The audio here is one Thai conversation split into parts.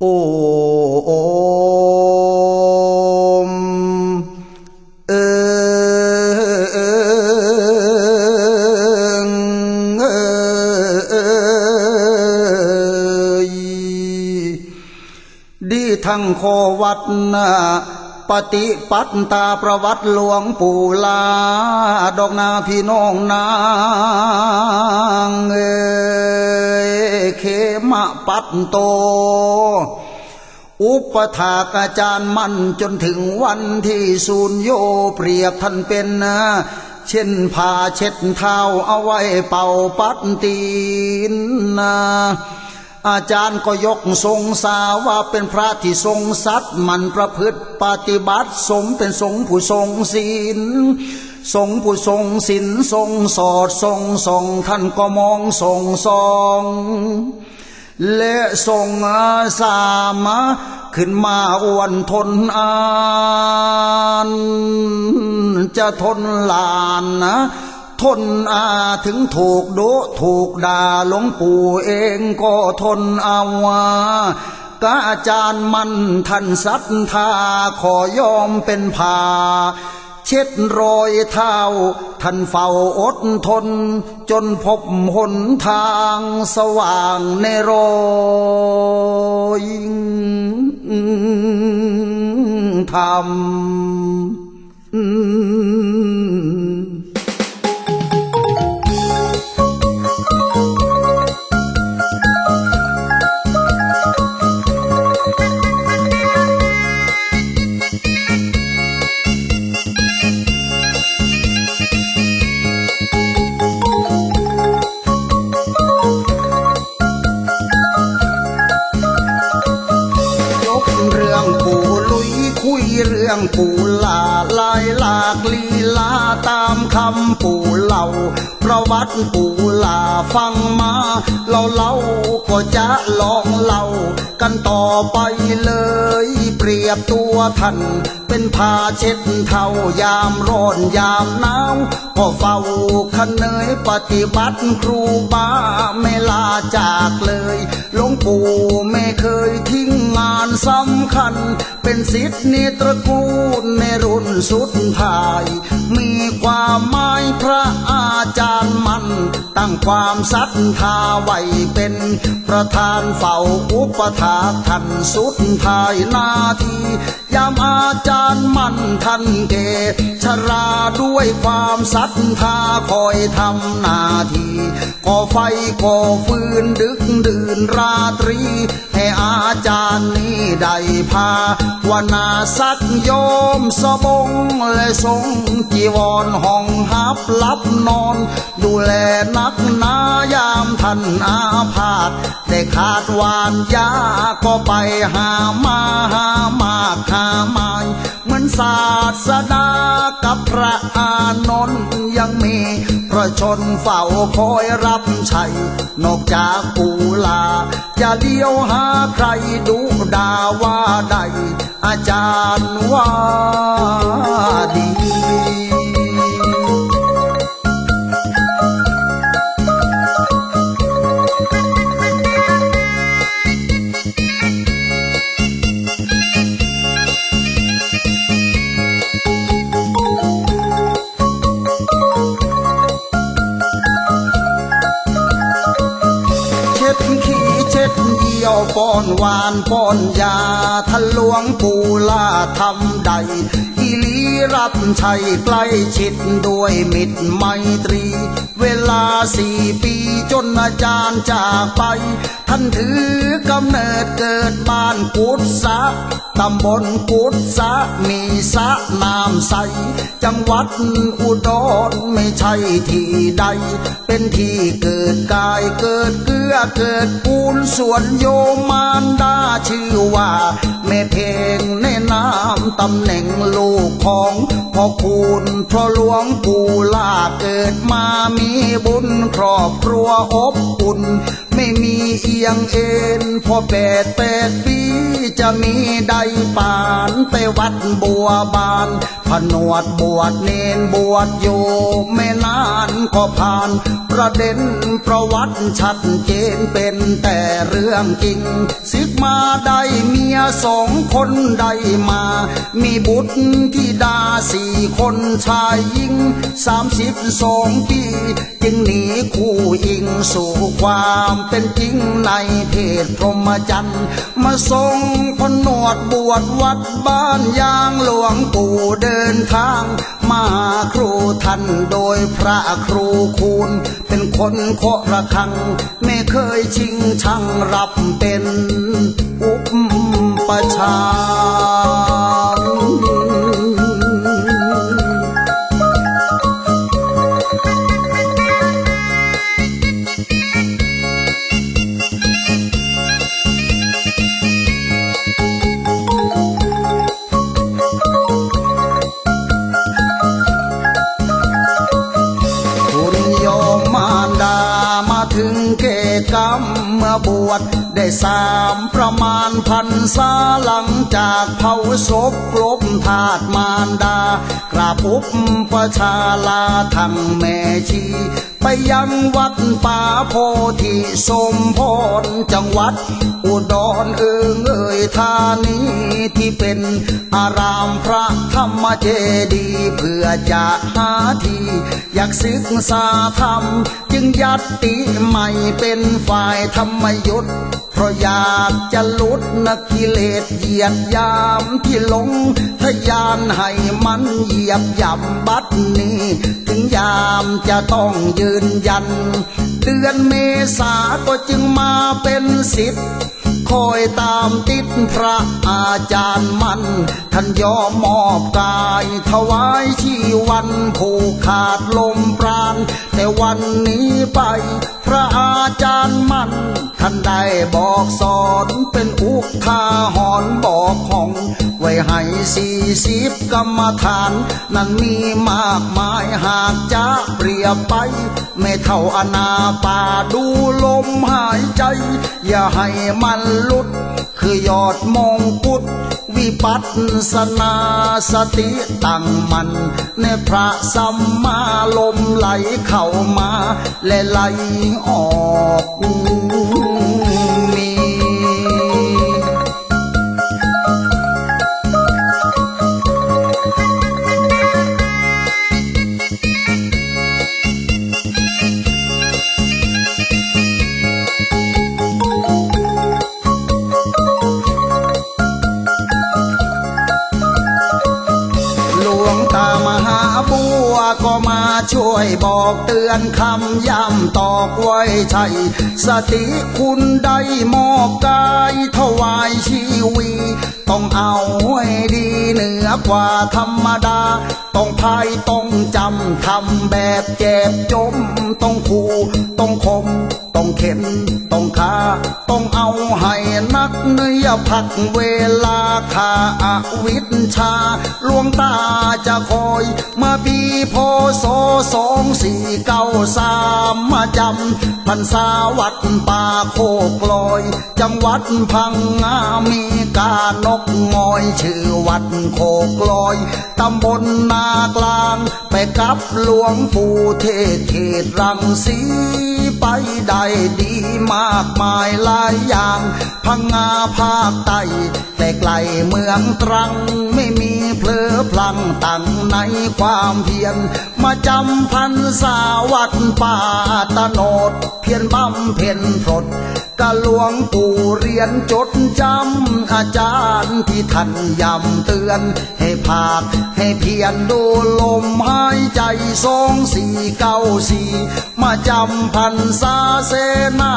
โอ้โอมเออเออเออดีทั้งโควัดนาปฏิปัตตาประวัติหลวงปู่ลา ดอกนาพี่น้องนา ปัตโต อุปถากอาจารย์มั่นจนถึงวันที่สูญโยเปรียบท่านเป็นนะเช่นผ้าเช็ดเท้าเอาไว้เป่าปัดตีนนะอาจารย์ก็ยกทรงสาว่าเป็นพระที่ทรงสัตว์มันประพฤติปฏิบัติสมเป็นทรงผู้ทรงศีลทรงผู้ทรงศีลทรงสอดทรงส่องท่านก็มองทรงซอง และทรงอาสามขึ้นมาอวนทนอานจะทนลานนะทนอาถึงถูกโดถูกด่าหลวงปู่เองก็ทนเอาวากอาจารย์มันท่านศรัทธาขอยอมเป็นผา เช็ดรอยเท้าท่านเฝ้าอดทน จนพบหนทางสว่างในรอยธรรม เล่าประวัติปู่ลาฟังมาเราเล่าก็จะลองเล่ากันต่อไปเลย เปรียบตัวท่านเป็นผ้าเช็ดเท้ายามร้อนยามหนาวก็เฝ้าคันเนยปฏิบัติครูบาไม่ลาจากเลยหลวงปู่ไม่เคยทิ้งงานสำคัญ เป็นสิทธิ์นิตระกูลในรุ่นสุดท้าย มีความหมายพระอาจารย์มัน ตั้งความศรัทธาไว้เป็น ประธานเฝ้าอุปถาท่านสุดท้ายนาทียามอาจารย์มันท่านเกชราด้วยความศรัทธาคอยทำนาทีก่อไฟก่อฟืนดึกดื่นราตรีให้อาาจารย์นี้ได้พาวนาสักโยมสบงและทรงจีวรห้องหับลับนอน ดูแลนักนายามท่านอาพาธแต่ขาดวานยาก็ไปหามาหามากหาไม้เหมือนศาสดากับพระอานนท์ยังมี ระชนเฝ้าคอยรับใช้นอกจากกูลา จะเดียวหาใครดูดาว่าใด อาจารย์ว่าดี ป้อนหวานป้อนยาท่านหลวงปู่ลาทำใดอีลีรับใช้ใกล้ชิดด้วยมิตรไมตรี เวลาสี่ปีจนอาจารย์จากไป ท่านถือกำเนิดเกิดบ้านกุศสะ ตำบลกุศสะมีสะน้ำใส จังหวัดอุดรไม่ใช่ที่ใด เป็นที่เกิดกายเกิดเกลือเกิดปูนส่วนโยมานดาชื่อว่าแม่เพลงในน้ำตำแหน่งลูกของพ่อคุณพระหลวงปู่ลาเกิดมามีบุญครอบครัวอบอุ่น ไม่มีเอียงเอ็นพอแปดแปดปีจะมีใดปานไปวัดบัวบานผนวดบวชเนนบวชอยู่ไม่นานก็ผ่าน ประเด็นประวัติชัดเจนเป็นแต่เรื่องจริงสิกมาได้เมียสองคนได้มา มีบุตรที่ดาสี่คนชายหญิงสามสิบสองปี จึงหนีคู่อิงสู่ความเป็นจริงในเพศพรหมจรรย์มาทรงพนวดบวชวัดบ้านยางหลวงปู่เดินทางมาครูท่านโดยพระครูคูณ เป็นคนเคระฆัง ไม่เคยชิงชังรับเป็นอุปชา พันษาหลังจากเผาศพกลบธาตุมารดา กราบอุปประชาลาทางแม่ชี ไปยังวัดป่าโพธิสมพรจังหวัด อุดรเอิงเอ่ยธานีที่เป็นอารามพระธรรมเจดีเพื่อจะหาที่อยากศึกษาธรรม จึงยัดติใหม่เป็นฝ่ายธรรมยุทธ เพราะอยากจะลุดนักกิเลสเหยียดยามที่หลงทยานให้มันเหยียบย่ำบัดนี้ ถึงยามจะต้องยืนยัน เดือนเมษาก็จึงมาเป็นสิทธิ์คอยตามติดพระอาจารย์มัน ท่านยอมมอบกายถวายชีวันผูกขาดลมปราณ แต่วันนี้ไป พระอาจารย์มัน ท่านได้บอกสอนเป็นอุทาหอนบอกของ ไว้ให้สี่สิบกรรมฐาน นั้นมีมากมายหากจะเปรียบไป ไม่เท่าอนาปาดูลมหายใจ อย่าให้มันลุด คือยอดมงกุฎวิปัสสนาสติตั้งมันในพระสัมมาลมไหลเข้ามาและไหลออก ช่วยบอกเตือนคำย้ำตอกไว้ใช่สติคุณได้มอบกายถวายชีวี ต้องเอาให้ดีเหนือกว่าธรรมดา ต้องพายต้องจำทำแบบเจ็บจม ต้องคู่ต้องคม เข็นต้องขาต้องเอาให้นักเนื้อพักเวลาขาอาวิชาลวงตาจะคอยมาปีพศสองสี่เก้าสามมาจำพันษาวัดป่าโคกลอย จังหวัดพังงามีกานกงอย ชื่อวัดโคกลอย ตำบลนากลาง ไปกับหลวงปู่เทศเขตรังสี ไปได้ดีมากมายหลายอย่าง พังงาภาคใต้แต่ไกลเมืองตรัง ไม่มีเพลอพลังตั้งในความเพียรมาจำพันสาวัดป่าตโนด เพียรบำเพ็ญพรดกะหลวงปู่เรียนจดจำอาจารย์ ที่ท่านย้ำเตือน ให้ภาคให้เพียรดูลมหายใจสองสี่เก้าสี่มาจำพันสาเสนา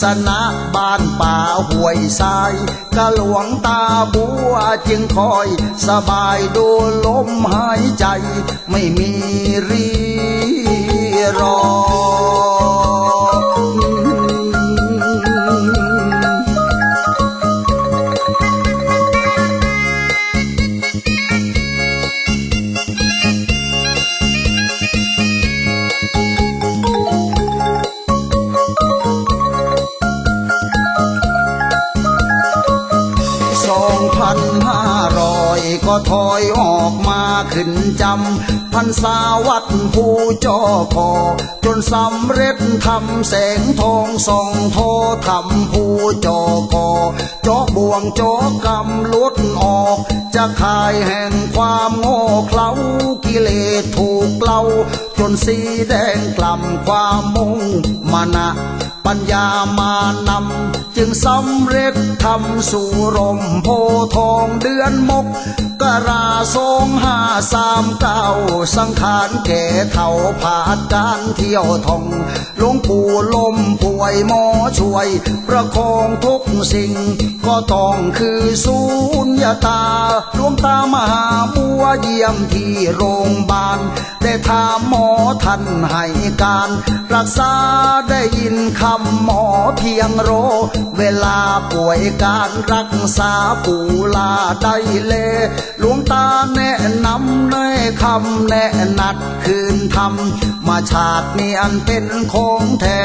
สนะบ้านป่าห้วยทรายกะหลวงตาบัวจึงคอยสบายดูลมหายใจ ไม่มีรีรอำพันสาวัดผู้จอคอจนสำเร็จทำแสงทองส่องโททำผู้จอกอจอบ่วงจอกำลุดออก จะขายแห่งความโง่เขลากิเลสถูกเกลาจนสีแดงกล่ำความมุ่งมานะปัญญามานำจึงสำเร็จทำสู่รมโพทองเดือนมก กราทรงห้าสามเก้าสังขารแก่เท่าผาดการเที่ยวท่องหลวงปู่ลมป่วยหมอช่วย ประคองทุกสิ่ง ก็ต้องคือสูญญาตาหลวงตามหาบัวเยี่ยมที่โรงพยาบาลได้ถามหมอท่านให้การ รักษาได้ยินคำหมอเพียงโร เวลาป่วยการรักษาปูลาได้เล หลวงตาแนะนำในคำแนะนัดคืนทำ มาชาตินี้อันเป็นของแท้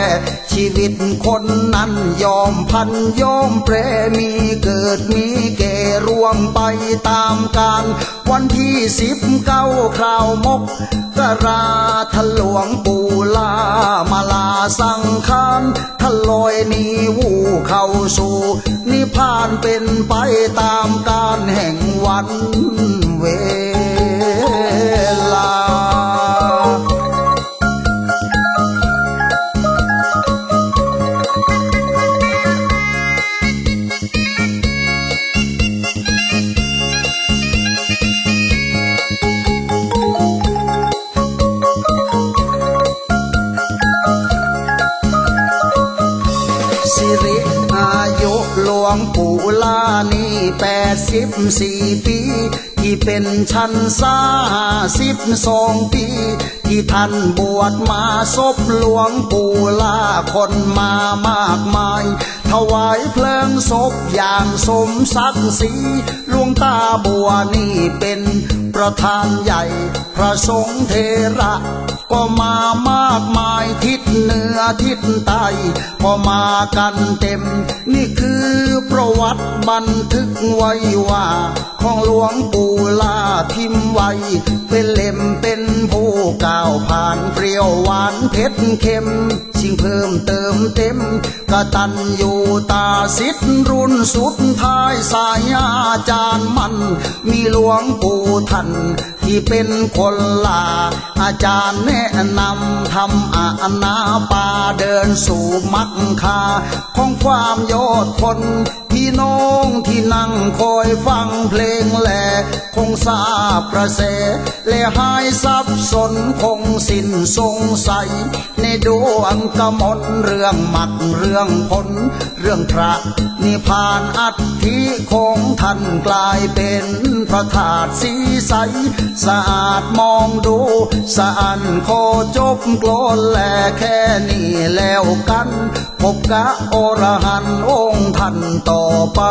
ชีวิตคนนั้นยอมพันยอมแปรมีเกิดมีแก่รวมไปตามการวันที่สิบเก้าคราวมกกราทะหลวงปูลามาลาสังขารทะลอยนีวูเข้าสู่นิพพานเป็นไปตามการแห่งวันเวลา หลวงปู่ลานี่แปดสิบสี่ปี ที่เป็นชันสาสิบสองปี ที่ท่านบวชมาศพหลวงปู่ลาคนมามากมาย ถวายเพลิงศพอย่างสมศักดิ์ศรีหลวงตาบัวนี่เป็นประธานใหญ่ พระสงฆ์เทระก็มามากมายทิศ เหนือทิศใต้พอมากันเต็ม นี่คือประวัติบันทึกไว้ว่า ของหลวงปู่ลาพิมไว้ เป็นเล่มเป็นผู้กล่าวผ่านเปรี้ยวหวานเผ็ดเค็มชิงเพิ่มเติมเต็มกะตันอยู่ตาสิทธิ์รุ่นสุดท้ายสายอาจารย์มัน มีหลวงปู่ท่านที่เป็นคนลา อาจารย์แนะนำทำอาณาปาเดินสู่มักคาของความยอดคน พี่น้องที่นั่งคอยฟังเพลงแหลคงทราบประเสและหายสับสนคงสิ้นสงสัย ในดวงกมลเรื่องหมักเรื่องผล เรื่องพระนิพานอัตถิของท่านกลายเป็นพระธาตุสีใส สะอาดมองดู สะอันโคจบกลนแลแค่นี้แล้วกัน พบกะอรหันองค์ท่านต่อไป